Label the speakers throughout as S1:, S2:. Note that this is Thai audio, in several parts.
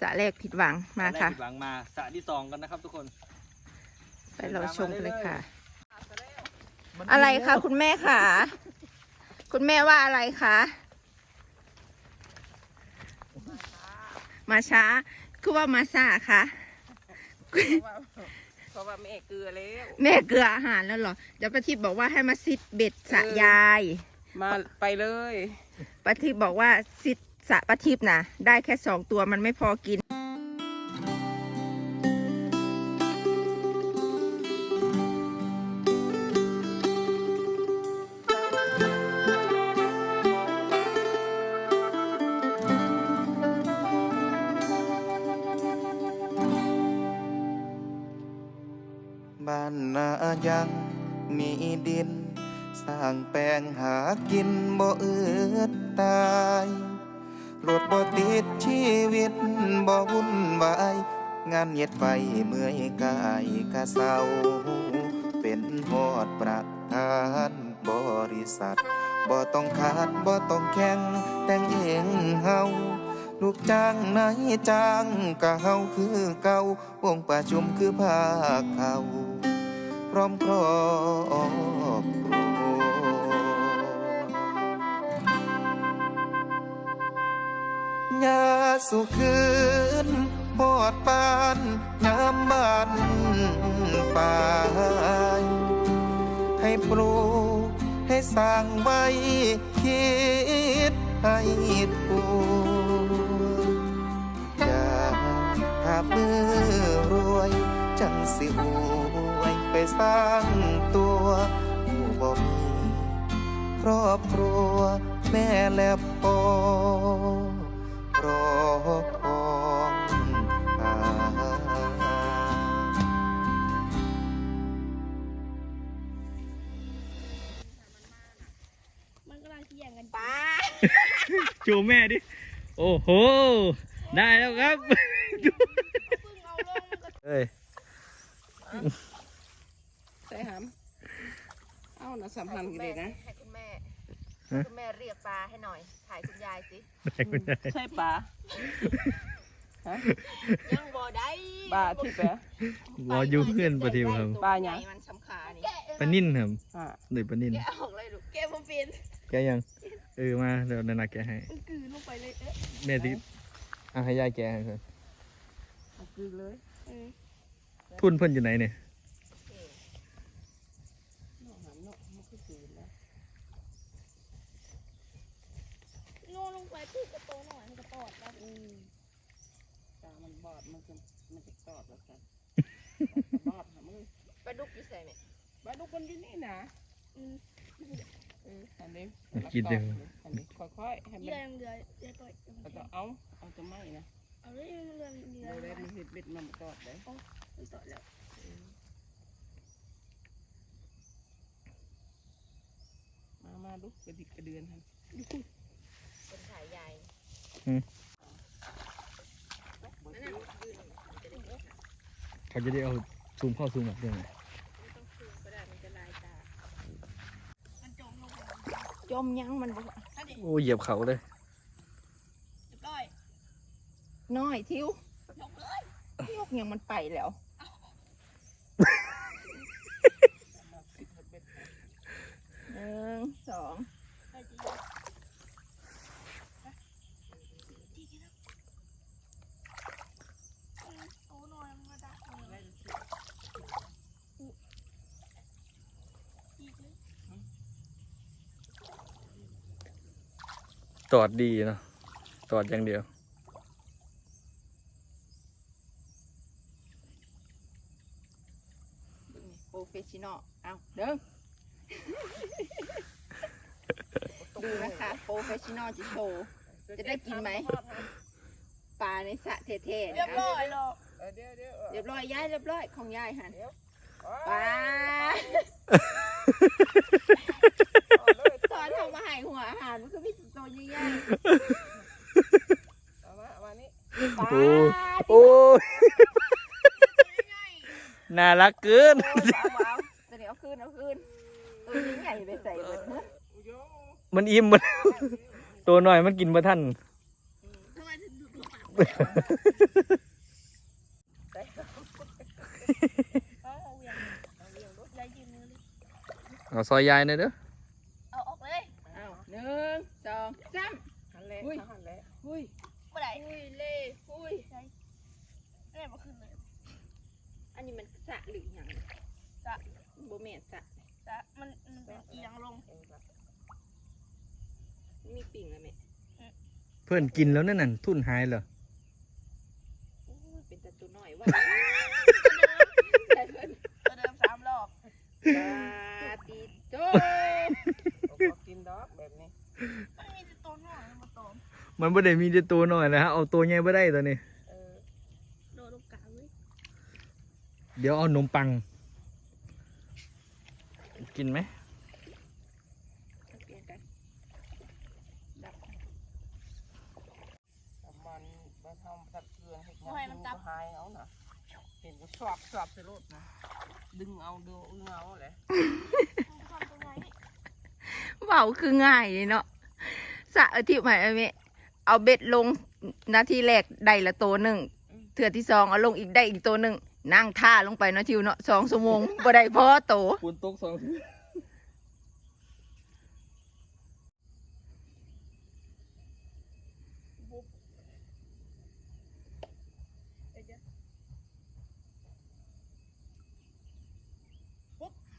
S1: สระแรกผิดหวังมา
S2: ได้
S1: ค่ะ
S2: ผิดหวังมาสระที่สองกันนะครับทุกคน
S1: ไปเราชมกันเลยค่ะ อะไรคะคุณแม่ค่ะ คุณแม่ว่าอะไรคะมาช้าคือว่ามาซ่าคะ
S3: เพราะว่าแม่เกลือแล้ว
S1: แม่เกลืออาหารแล้วเหรอเดี๋ยวป้าทิพย์บอกว่าให้มาซิดเบ็ดสระยาย
S3: มาไปเลย
S1: ป้าทิพย์บอกว่าซิดสะป้าทิพย์นะได้แค่สองตัวมันไม่พอกิน
S4: บ้านนายังมีดิน ร้างแปลงหากินบ่เอือดตายรถบ่ติดชีวิตบ่วุ่นวาย งานเย็ดไปเมื่อยกายกะเศร้า เป็นหอดประธานบริษัทบ่ต้องขาดบ่ต้องแข่งแต่งเองเฮาลูกจ้างนายจ้างกะเฮาคือเก่าวงประชุมคือภาคเขาพร้อมครอบ ครัวยาสุคืนปอดปานยามบ้านป่าให้ปลูกให้สร้างไว้คิดให้ถูกอย่าถ้ามือรวย จังสิอวยไปสร้างตัวผู้บ่มีครอบครัวแม่และพ่อ
S2: จูแม่ดิ โอ้โห ได้แล้วครับ
S5: เพิ่งเอาลงมันก็
S2: เอ้ย
S3: ใส่หามเอ้านะสัมพันธ์กันเลยนะ
S1: ให้คุณแม่
S2: ฮะ
S1: คุณแม่เรียกปลาให้หน่อยถ่ายคุณยายสิ
S2: ได้คุณยาย
S3: ใช่ปลาฮะ
S1: ยังบ่ได้
S3: ปลาที่แปะ
S2: วอยูเพื่อนปะทิวครับ
S3: ปลาหยัง
S1: ใญ่มันสำคัญนี่
S2: ปลานิ่นครับ
S3: อ่า
S2: หรือปลานิ่น
S1: แกะออกเลยลูก
S5: แกผมเป็น
S2: แกยัง เออมาเดี๋ยวนานาแกะให้
S5: มันกลืนลงไปเลยเอ๊ะ
S2: แม่ที่เอาให้ยายแกะให้ครับ
S3: เอากลืนเลย
S5: เออ
S2: ทุนเพื่อนอยู่ไหนเนี่ย
S3: เนาะหามเนาะมันคือกลืนนะ
S5: โน่นลงไปปุ๊บกระโตหน่อยมันกระตอดแล้ว
S3: อืมตามันบอดมันจะมันจะตอดแล้วกันบอดหามือ
S1: ปลาดุกอยู่ใส่ไหม
S3: ปลาดุกมันอยู่นี่นะ
S5: อืม
S3: เอออันนี้
S2: กินเดี๋ยว
S3: อันนี้ค่อยๆให้
S5: เดื
S3: มั
S5: อนนเดือนเดือนต่อย
S3: แล้วก็เอาเอาจะไหมนะ
S5: เอาเลยเดือนเดือ
S3: เรา
S5: น
S3: ได้มันเห็ดเบ็ดมันตอดได้
S5: มันต่อแล้ว
S3: มามาดูกระดิกกระเดือนทัน
S1: เป็นถ่ายยาย
S2: เขาจะได้เอาซูมเข้าซูมออกด้วยไหม
S5: ต้องคืนก็ได้มันจะลายตา มันจมลงไป
S1: จ มยังมันบ่
S5: ถ้าเด็ก
S2: โอ้เหยียบเขาเลย
S5: เรียบร้อย
S1: น้อยทิวย
S5: กเลย
S1: ยกยังมันไปแล้ว หนึ่งสอง
S5: ไปจีจีกินแล้วโอ้หน่อยมันมาดักเลยจีเลย
S2: ตอดดีเนาะตอดอย่างเดียว
S1: โปรเฟชชั่นอลเอาเด้อ ดูนะคะโปรเฟชชั่นอลจะโชว์จะได้กินไหม ปลาในสระเท่ๆ
S5: เรีย
S1: นะ
S5: บร้อยแล้ว
S3: เออเดี๋ยวเดี๋ยว
S1: เรียบร้อยย้ายเรียบร้อยของยายหัน
S3: เดี๋ยว
S1: ปลา
S3: เอาเลย
S1: ตอนทำมาใหายหั วอาหารมันก็มีตัวใหญ่
S3: เอามาเอามานี่
S1: ๆปลา
S2: โอ้โอ้ยน่ารักเกิน
S1: โอ้ยเอาเอาเดี๋ยวเอาคืนเอาคืนตัวนี้ใหญ่ไปใส่เบิดเนอะ
S3: อุโย
S2: มันอิ่มมัน ตัวหน่อยมันกินบ่ทัน
S5: ทำไมถึงดูดปากเอาเอาเหวี่ยงเอาเหวี่ยงรถยายยืนมือเลย
S2: เอาซอยยายหน่อยเด้อ
S5: เอาออกเลย
S3: อ้าวหนึ่งสองสาม หันเละหันเละหุ้ย
S5: เมื่อไหร่อุ้ยเล่อุ้ยใช่เล่มาขึ้นเลย
S1: อันนี้มันสะหรือยัง
S5: สะ
S1: โบเมนสะ
S5: จะมันมันเป็นเอียงลง
S1: มีปิ่งแล้วไหม
S2: เพื่อนกินแล้วนั่นน่ะทุ่นหายเหรอ
S1: โอ้ยเป็นแต่ตัวน้อยว่า
S5: ตัวเดิมสามรอบ
S1: ปาติโต
S3: เอากินดอกแบบนี้
S5: มันมีแต่ตัวน้อยมา โตม
S2: มันบ่ได้มีแต่ตัวน้อยนะฮะเอาตัวใหญ่บ่ได้ตัวนี้
S3: เออ
S5: โดนลูกกาเว้ย
S2: เดี๋ยวเอานมปัง กินไหม
S1: เปลี่ยนกัน
S3: แต่มันมาทำตัดเกลือให้มันก็หายเอาน่ะเห็นก็ชอบชอบสิลูกนะดึงเอาดูดึงเอาแหละ
S5: มันทำตรงไหน
S1: เว้าคือง่ายเลยเนาะสะอาทิตย์ใหม่ไอ้เม เอาเบ็ดลงนาทีแรกได้ละตัวหนึ่งเถื่อที่สองเอาลงอีกได้อีกตัวหนึ่งนั่งท่าลงไปเนาะทิวเนาะสองชั่วโมงบ่ได้พอโต
S2: ปูนตกสอง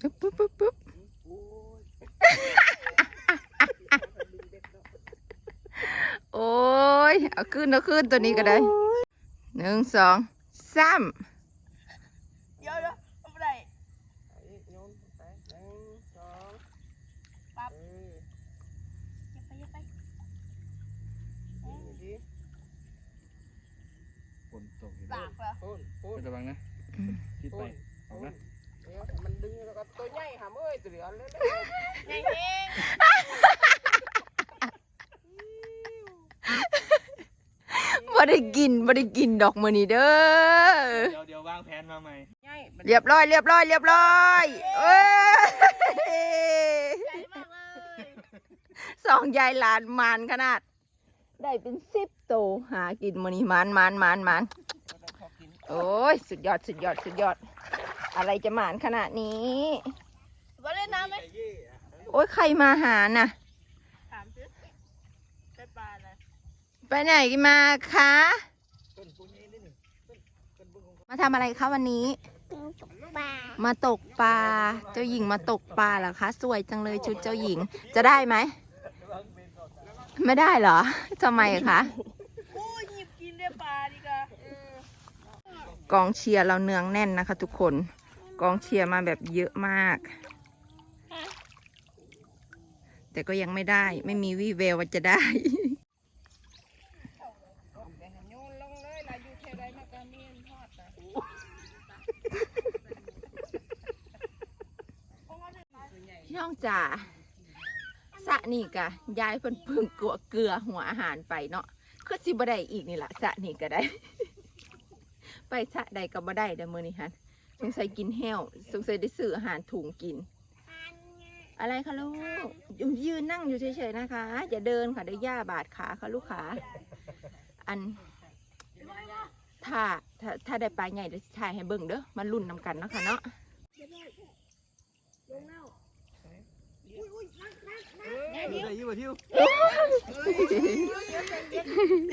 S1: ปุ๊บปุ๊บปุ๊บปุ๊บ
S3: โอ้ย
S1: โอ้ย เอาขึ้นเอาขึ้นตัวนี้ก็ได้หนึ่งสองสาม
S5: เดี๋ยวเดี๋ยวเอาไปไหน
S3: ไอ้โยนไปหนึ่งสอง
S5: ปั๊บ
S3: เออ
S5: อย่าไปอย่าไป
S3: นี่ดิ
S2: ปูนตกอยู่
S5: ปากเหรอ
S3: พูนพูน
S2: ระวังนะคิดไป
S3: พูน
S2: ออกนะ
S3: เดี๋ยวให้มันดึงแล้วก็ตัวใหญ่หามเอ้ยตัวเหลือเลย
S5: ไงเฮง
S1: บ่ได้กินบ่ได้กินดอกมือนี้เด้อ
S2: เดี๋ยวเดี๋ยววางแผนมาใหม่
S3: ใหญ่
S1: เรียบร้อยเรียบร้อยเรียบร้อยเอ้ย
S5: ใหญ่มากเลย
S1: สองยายหลานมานขนาด ได้เป็นสิบโตวหากินมือนี้มานมานมานมาน
S3: พอกิน
S1: โอ้ยสุดยอดสุดยอดสุดยอด อะไรจะหมานขนาดนี้
S5: มาเล่นน้ำไหม
S1: โอ้ยใครมาหาน่ะ
S5: ถามสิไปปลานะ
S1: ไปไหนกันมาคะ มาทำอะไรคะวันนี้
S5: ปลา
S1: มาตกปลา เจ้าหญิงมาตกปลาเหรอคะ สวยจังเลยชุดเจ้าหญิง จะได้ไหม ไม่ได้เหรอทำไมคะ
S5: โอ้ยหยิบกินได้ปลาดีกว่าก
S1: องเชียร์เราเนืองแน่นนะคะ ทุกคน กองเชียร์มาแบบเยอะมาก แต่ก็ยังไม่ได้ ไม่มีวี่แววว่าจะได้
S3: แต่หันโยนลงเลยลาอยู่เท่าไรมากระเมียนทอดนะ
S1: พี่ น้องจ๋าสะนี่กะยายเพิ่นเพิ่งกลัวเกลือหัวอาหารไปเนาะคือสิบ่ได้อีกนี่ละสะนี่ก็ได้ ไปสะใดก็บ่ได้เด้อมื้อนี้ฮันสงสัยกินแห้วสงสัยได้ซื้ออาหารถุงกิน อะไรคะลูกยืนนั่งอยู่เฉยๆนะคะอย่าเดินค่ะเดี๋ยวย่าบาดขาค่ะลูกขาอันถ้าถ้าถ้าได้ปลาใหญ่เดี๋ยวถ่ายให้เบิ่งเด้อมาลุ้นนำกันเนาะค่ะเนาะ
S2: ได้ยี่บ่ทิว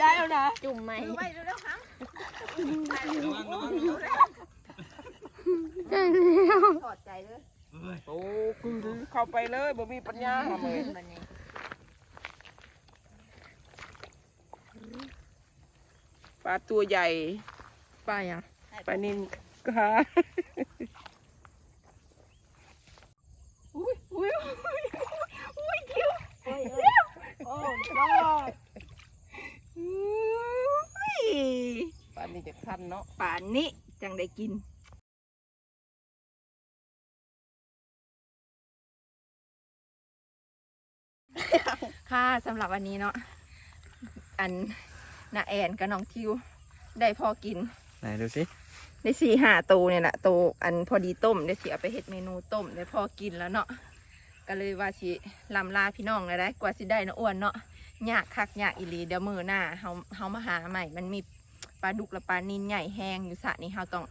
S5: ยายแล้วนะ
S1: จุ่มไหม
S5: ไปเร็วๆครับ
S1: ถอดใจเลย
S3: โอ้คือเข้าไปเลยบ่มีปัญญาหาเลยปลาตัวใหญ่
S1: ปลาอยัง
S3: ปลานินกา
S1: อุ้ยอุ้ยอุ้ยคิว
S5: โอ้ ยอด
S1: อุ้ย
S3: ปลานินจะคันเนาะ
S1: ป่านนี้จังได้กินค่ะสำหรับวันนี้เนาะอันนาแอนกับน้องทิว ได้พอกิน
S2: ไหนดูสิ
S1: ได้สี่ห้าตัวเนี่ยแหละตัวอันพอดีต้มได้เสียไปเฮ็ดเมนูต้มได้พอกินแล้วเนาะก็เลยว่าสิลำลาพี่น้องเลยได้กว่าสิได้เนาะอ้วนเนาะ ยากคักยากอีหลีเดี๋ยวมือหน้าเฮาเฮามาหาใหม่ มันมีปลาดุกและปลานินใหญ่แห้งอยู่สระนี้เฮาต้อง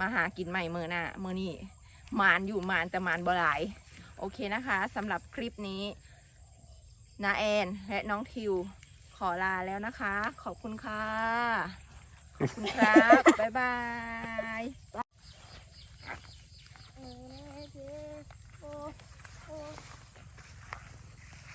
S1: มาหากินใหม่มือหน้ามือนี้มานอยู่มานแต่มานบ่หลาย โอเคนะคะสำหรับคลิปนี้นาแอนและน้องทิวขอลาแล้วนะคะ ขอบคุณค่ะ ขอบคุณครับ บ๊ายบาย